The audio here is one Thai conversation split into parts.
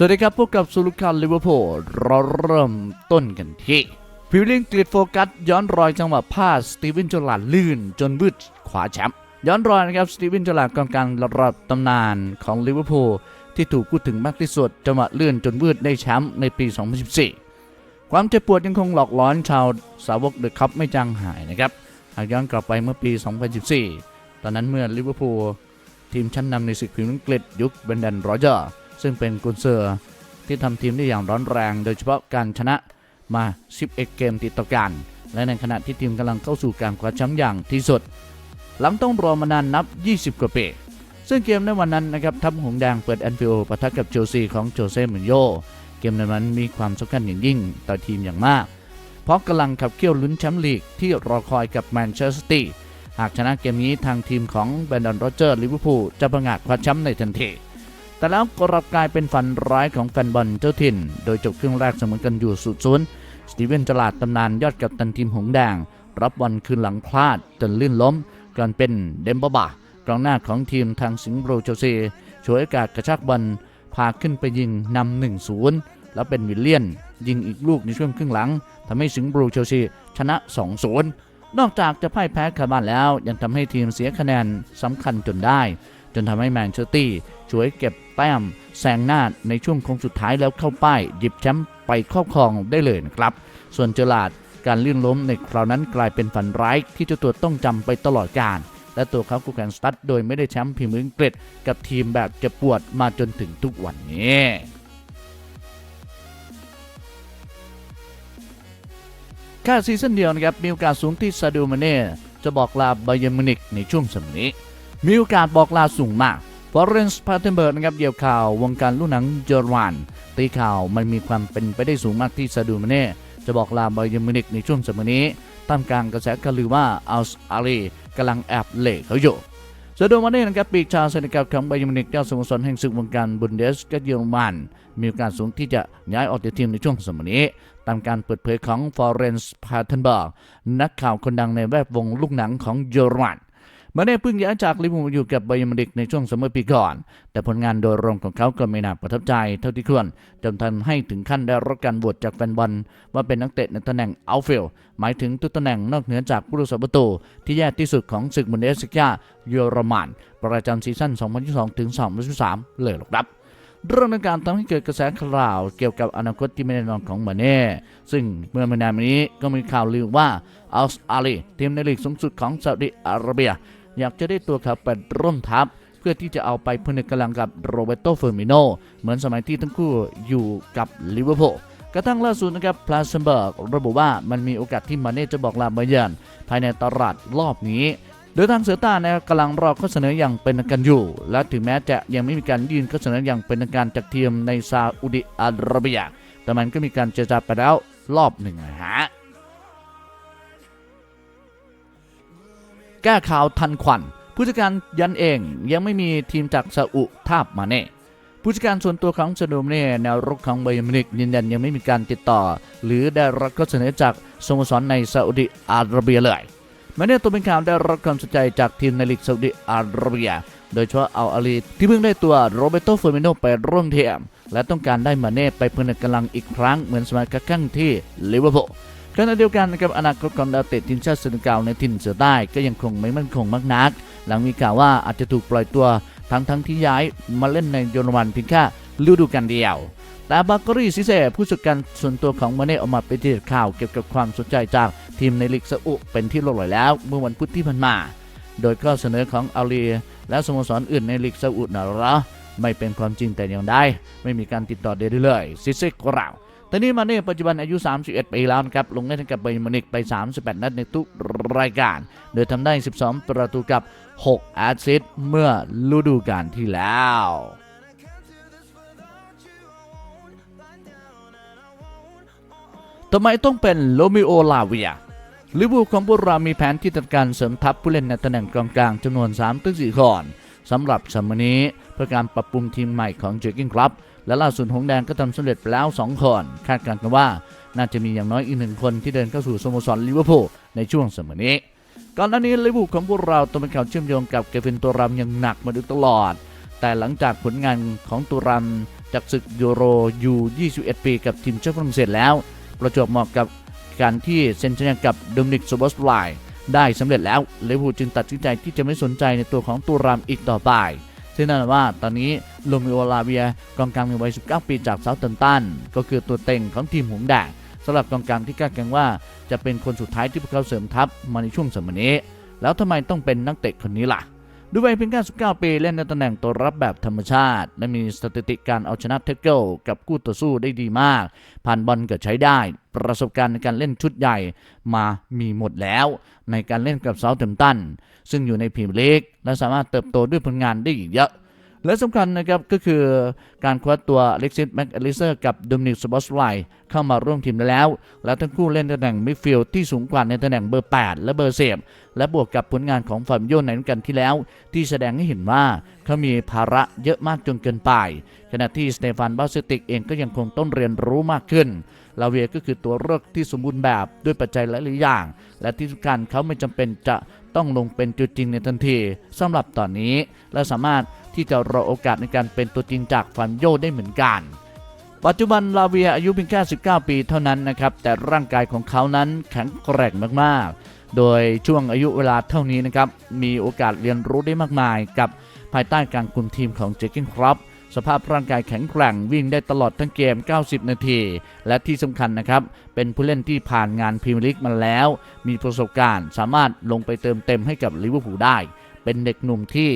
สวัสดีครับพบกับสุลุคันลิเวอร์พูลเราเริ่มต้นกันที่พิวลิงกริดโฟกัสย้อนรอยจังหวะพลาดสตีเวนจอร์ลาดลื่นจนบืดขวาแชมป์ย้อนรอยนะครับสตีเวนจอร์ลาดกองกลางระดับตำนานของลิเวอร์พูลที่ถูกพูดถึงมากที่สุดจังหวะลื่นจนบืดได้แชมป์ในปี 2014 ความเจ็บปวดยังคงหลอกหลอนชาวสาวกเดอะคัพไม่จางหายนะครับหากย้อนกลับไปเมื่อปี 2014 ตอนนั้นเมื่อลิเวอร์พูลทีมชั้นนำในศึกพรีเมียร์ลีกอังกฤษยุคเบนดันโรเจอร์ ซึ่งเป็นกุนเซอร์ที่ทำทีมได้อย่างร้อนแรง โดยเฉพาะการชนะมา 11 เกมติดต่อกัน และในขณะที่ทีมกำลังเข้าสู่การคว้าแชมป์อย่างที่สุด หลังต้องรอมานานนับ 20 กว่าปี ซึ่งเกมในวันนั้นนะครับทัพหงแดงเปิดแอนฟิลด์ปะทะกับเชลซีของโจเซ่มูรินโญ่เกมในวันนั้นมีความสำคัญอย่างยิ่งต่อทีมอย่างมาก เพราะกำลังขับเคี่ยวลุ้นแชมป์ลีกที่รอคอยกับแมนเชสเตอร์หากชนะเกมนี้ทางทีมของแบรนดอนโรเจอร์ลิเวอร์พูลจะประกาศคว้าแชมป์ในทันที แต่แล้วกลับกลายเป็นฝันร้ายของแฟนบอลเจ้าถิ่น โดยจบครึ่งแรกเสมอกันอยู่ศูนย์ศูนสตีเวนจลาดตำนานยอดกัปตันทีมหงแดง รับบอลคืนหลังพลาดจนลื่นล้มก่อนเป็นเดมบาบากองหน้าของทีมทางสิงห์โบรเชลซีช่วยโอกาสกระชากบอลพาขึ้นไปยิงนำหนึ่งศูนย์แล้วเป็นวิลเลียน ยิงอีกลูกในช่วงครึ่งหลังทำให้สิงห์โบรเชลซีชนะ2 0นอกจากจะพ่ายแพ้คาบ้านแล้วยังทำให้ทีมเสียคะแนนสำคัญจนได้ จนทำให้แมนเชสเตอร์ช่วยเก็บ แต้มแซงหน้าในช่วงโค้งสุดท้ายแล้วเข้าป้ายหยิบแชมป์ไปครอบครองได้เลยนะครับ ส่วนเจอราร์ดการลื่นล้มในคราวนั้นกลายเป็นฝันร้ายที่เจ้าตัวต้องจำไปตลอดกาลและตัวเขากูแกนสตัดโดยไม่ได้แชมป์พรีเมียร์ลีกอังกฤษกับทีมแบบจ็บปวดมาจนถึงทุกวันนี้แค่ซีซั่นเดียวนะครับมีโอกาสสูงที่ซาดิโอมาเน่จะบอกลาไบเยร์นมินิกในช่วงสมัยนี้มีโอกาสบอกลาสูงมาก ฟอเรนซ์พาเทนเบิร์กนะครับเดี่ยวข่าววงการลูกหนังเยอรมันตีข่าวมันมีความเป็นไปได้สูงมากที่ซาดิโอมาเน่จะบอกลาไบเยร์มินิกในช่วงสมัยนี้ท่ามกลางกระแสข่าวลือว่าอัลสอาลีกำลังแอบเล่เขาอยู่ซาโดมาเน่นะครับปีกชาวเซนกัลของไบเยอร์มินิกเจ้าสโมสรแห่งศึกวงการบุนเดสกับเยอรมันมีโอกาสสูงที่จะย้ายออกจากทีมในช่วงสมัยนี้ ตามการเปิดเผยของฟอเรนซ์พาเทนเบิร์กนักข่าวคนดังในแวดวงลูกหนังของเยอรมัน มาเน่เพิ่งย้ายจากลิเวอร์พูลอยู่กับไบยอร์มิวนิกในช่วงซัมอปีก่อน แต่ผลงานโดยรวมของเขาก็ไม่น่าประทับใจเท่าที่ควรจนทำให้ถึงขั้นได้รับการโหวตจากแฟนบอลว่าเป็นนักเตะในตำแหน่งอัลฟิลหมายถึงทุกตำแหน่งนอกเหนือจากผู้รักษาประตู ที่แย่ที่สุดของศึกบุนเดสิก้าเยอรมันประจำซีซั่น 2022ถึง2023 เลยหรอกครับเรื่องในการทำให้เกิดกระแสข่าวเกี่ยวกับอนาคตที่ไม่แน่นอนของมาเน่ ซึ่งเมื่อไม่นานมานี้ก็มีข่าวลือว่าอัลสอาลีทีมในลีกสูงสุดของซาอุดิอาระเบีย อยากจะได้ตัวเขาไปร่วมทัพ เพื่อที่จะเอาไปพนึกกำลังกับโรเบโตเฟอร์มิโนเหมือนสมัยที่ทั้งคู่อยู่กับลิเวอร์พูลกระทั่งล่าสุดนะครับพลาสเซนเบิร์กระบุว่ามันมีโอกาสที่มาเน่จะบอกลาเบเยร์นภายในตลาดรอบนี้โดยทางเสือต้านะครับกำลังรอข้อเสนออย่างเป็นทางการอยู่ และถึงแม้จะยังไม่มีการยื่นข้อเสนออย่างเป็นทางการจากทีมในซาอุดิอาระเบีย แต่มันก็มีการเจรจาไปแล้วรอบหนึ่งนะฮะ แก้ข่าวทันควัน ผู้จัดการยันเองยังไม่มีทีมจากซาอุทาบมาเน่ผู้จัดการส่วนตัวของซาโดมเน่แนวรุกของไบย์มินิกยืนยันยังไม่มีการติดต่อ หรือได้รับข้อเสนอจากสโมสรในซาอุดิอาระเบียเลยแม้เน่ตัวเป็นข่าวได้รับความสนใจจากทีมในลีกซาอุดิอาระเบีย โดยเฉพาะอัลอาลีที่เพิ่งได้ตัวโรเบโตเฟอร์มิโนไปร่วมทีมและต้องการได้มาเน่ไปพนึกกำลังอีกครั้งเหมือนสมัยกระทั่งที่ลิเวอร์พูล ขณะเดียวกันนะครับอนาคตของดาวเตะทีมชาติเซนกัลในถิ่นเสือใต้ก็ยังคงไม่มั่นคงมากนัก หลังมีข่าวว่าอาจจะถูกปล่อยตัวทั้งทั้งที่ย้ายมาเล่นในเยอรมันเพียงแค่ฤดูกาลเดียว แต่บาเกอรีซิเซ่ผู้จัดการส่วนตัวของมาเน่ออกมาปฏิเสธข่าวเกี่ยวกับความสนใจจากทีมในลีกซาอุเป็นที่ลอยแล้ว เมื่อวันพุธที่ผ่านมา โดยข้อเสนอของอาลีและสโมสรอื่นในลีกซาอุนะเหรอ ไม่เป็นความจริงแต่อย่างใดไม่มีการติดต่อใดๆเลยซิซ่กล่าวต่นี่มาเน่ปัจจุบันอายุ 31 ปีแล้วนะครับ ลงเล่นกับไบยอร์มิวนิกไป 38 นัดในทุกรายการ โดยทำได้ 12 ประตูกับ 6 แอสซิสต์เมื่อฤดูกาลที่แล้วทำไมต้องเป็นโลมิโอลาเวียลิเวอร์พูลของพวกเรามีแผนที่จัดการเสริมทัพผู้เล่นในตำแหน่งกองกลางจำนวน3-4คนสำหรับสมัยนี้ พื่อการปรับปรุงทีมใหม่ของเจอร์กินครับและล่าสุดหงแดงก็ทำสำเร็จไปแล้ว 2 คน คาดการณ์กันว่า น่าจะมีอย่างน้อยอีกหนึ่งคนที่เดินเข้าสู่สโมสรลิเวอร์พูลในช่วงสมัยนี้ ก่อนหน้านี้ลิเวอร์พูลของพวกเราต้องเป็นข่าวเชื่อมโยงกับเกวินตัวรำอย่างหนักมาโดยตลอด แต่หลังจากผลงานของตัวรำจากศึกยูโรยู21 ปีกับทีมชาติฝรั่งเศสแล้ว ประจวบเหมาะกับการที่เซ็นสัญญากับโดมินิกโซบอสไลได้สำเร็จแล้วลิเวอร์พูลจึงตัดสินใจที่จะไม่สนใจในตัวของตูรามอีกต่อไป ที่นั่นว่าตอนนี้โรมิโอลาเวียกองกลางในวัย 19 ปีจากเซาท์แฮมป์ตันก็คือตัวเต็งของทีมหงส์แดงสำหรับกองกลางที่คาดกันว่าจะเป็นคนสุดท้ายที่พวกเขาเสริมทัพมาในช่วงสมัยนี้ แล้วทำไมต้องเป็นนักเตะคนนี้ล่ะ ด้วยวัยเพียงแค่19ปีเล่นในตำแหน่งตัวรับแบบธรรมชาติ และมีสถิติการเอาชนะเทเกิลกับกู้ต่อสู้ได้ดีมาก ผ่านบอลก็ใช้ได้ ประสบการณ์ในการเล่นชุดใหญ่มามีหมดแล้ว ในการเล่นกับเซาท์แฮมตัน ซึ่งอยู่ในพรีเมียร์ลีกและสามารถเติบโตด้วยผลงานได้อีกเยอะ และสำคัญนะครับก็คือการคว้าตัวเล็กซิสแม็กอลิเซอร์กับโดมินิกสบอสไลเข้ามาร่วมทีมได้แล้ว แล้วทั้งคู่เล่นตำแหน่งมิดฟิลด์ที่สูงกว่าในตำแหน่งเบอร์ 8 และเบอร์เซฟและบวกกับผลงานของฟาร์มโยนในฤดูกาลที่แล้ว ที่แสดงให้เห็นว่าเขามีภาระเยอะมากจนเกินไป ขณะที่สเตฟานบาสติกเองก็ยังคงต้องเรียนรู้มากขึ้นลาเวียก็คือตัวเลือกที่สมบูรณ์แบบด้วยปัจจัยหลายๆอย่าง และที่สำคัญเขาไม่จำเป็นจะต้องลงเป็นตัวจริงในทันทีสำหรับตอนนี้และสามารถ ที่จะรอโอกาสในการเป็นตัวจริงจากฟันโยได้เหมือนกัน ปัจจุบันลาเวียอายุเพียงแค่ 19 ปีเท่านั้นนะครับ แต่ร่างกายของเขานั้นแข็งแกร่งมากๆ โดยช่วงอายุเวลาเท่านี้นะครับ มีโอกาสเรียนรู้ได้มากมายกับภายใต้การคุมทีมของเจคกินครับสภาพร่างกายแข็งแกร่งวิ่งได้ตลอดทั้งเกม 90 นาที และที่สำคัญนะครับ เป็นผู้เล่นที่ผ่านงานพรีเมียร์ลีกมาแล้ว มีประสบการณ์สามารถลงไปเติมเต็มให้กับลิเวอร์พูลได้ เป็นเด็กหนุ่มที่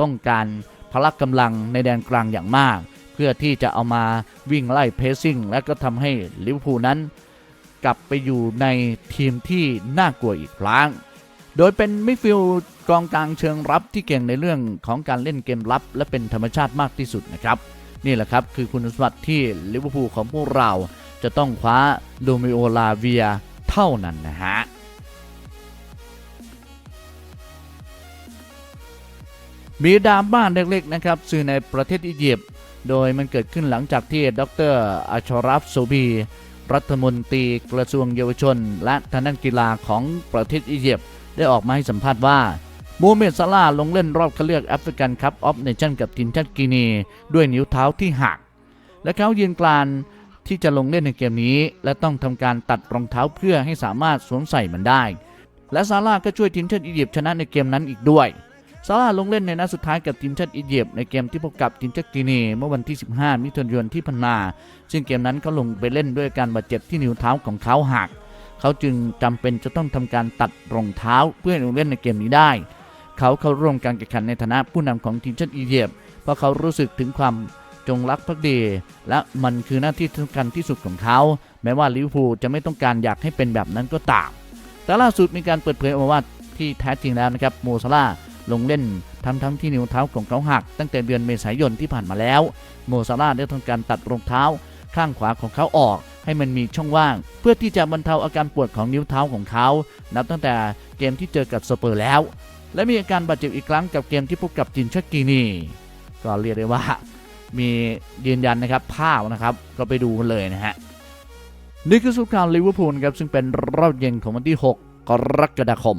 ต้องการ พละกำลังในแดนกลางอย่างมาก เพื่อที่จะเอามาวิ่งไล่เพสซิ่ง และก็ทำให้ลิเวอร์พูลนั้น กลับไปอยู่ในทีมที่น่ากลัวอีกครั้ง โดยเป็นมิดฟิลด์กองกลางเชิงรับที่เก่งในเรื่องของการเล่นเกมรับ และเป็นธรรมชาติมากที่สุดนะครับนี่แหละครับคือคุณสมบัติที่ลิเวอร์พูลของพวกเราจะต้องคว้าโดมิโอลาเวียเท่านั้นนะฮะ มีดราม่าเล็กๆนะครับสื่อในประเทศอียิปต์โดยมันเกิดขึ้นหลังจากที่ดรอัชรัฟโซบี รัฐมนตรีกระทรวงเยาวชน และทางด้านกีฬาของประเทศอียิปต์ได้ออกมาให้สัมภาษณ์ว่าโมเมดซาลาลงเล่นรอบคัดเลือกแอฟริกันคัพออฟเนชั่นกับทีมชาติกินี ด้วยนิ้วเท้าที่หัก และเขายืนกรานที่จะลงเล่นในเกมนี้ และต้องทำการตัดรองเท้าเพื่อให้สามารถสวมใส่มันได้ และซาลาห์ก็ช่วยทีมชาติอียิปต์ชนะในเกมนั้นอีกด้วย ซาร่าลงเล่นในนัดสุดท้ายกับทีมชาติอียิปต์ในเกมที่พบกับทีมชาติกินีเมื่อวันที่ 15 มิถุนายนที่ผ่านมาซึ่งเกมนั้นเขาลงไปเล่นด้วยการบาดเจ็บที่นิ้วเท้าของเขาหักเขาจึงจำเป็นจะต้องทำการตัดรองเท้าเพื่อลงเล่นในเกมนี้ได้ เขาเข้าร่วมการแข่งขันในฐานะผู้นำของทีมชาติอียิปต์เพราะเขารู้สึกถึงความจงรักภักดีและมันคือหน้าที่สำคัญที่สุดของเขา แม้ว่าลิเวอร์พูลจะไม่ต้องการอยากให้เป็นแบบนั้นก็ตาม แต่ล่าสุดมีการเปิดเผยออกมาว่าที่แท้จริงแล้วนะครับโมซาลา ลงเล่นทั้งทั้งที่นิ้วเท้าของเขาหัก ตั้งแต่เดือนเมษายนที่ผ่านมาแล้ว โมซาร่าได้ทำการตัดรองเท้าข้างขวาของเขาออก ให้มันมีช่องว่าง เพื่อที่จะบรรเทาอาการปวดของนิ้วเท้าของเขา นับตั้งแต่เกมที่เจอกับสเปอร์แล้ว และมีอาการบาดเจ็บอีกครั้งกับเกมที่พบกับจินชักกีนีก็เรียกได้ว่ามียืนยันนะครับภาพนะครับก็ไปดูกันเลยนะฮะนี่คือสุขข่าวลิเวอร์พูลครับซึ่งเป็นรอบเย็นของวันที่ 6 กรกฎาคม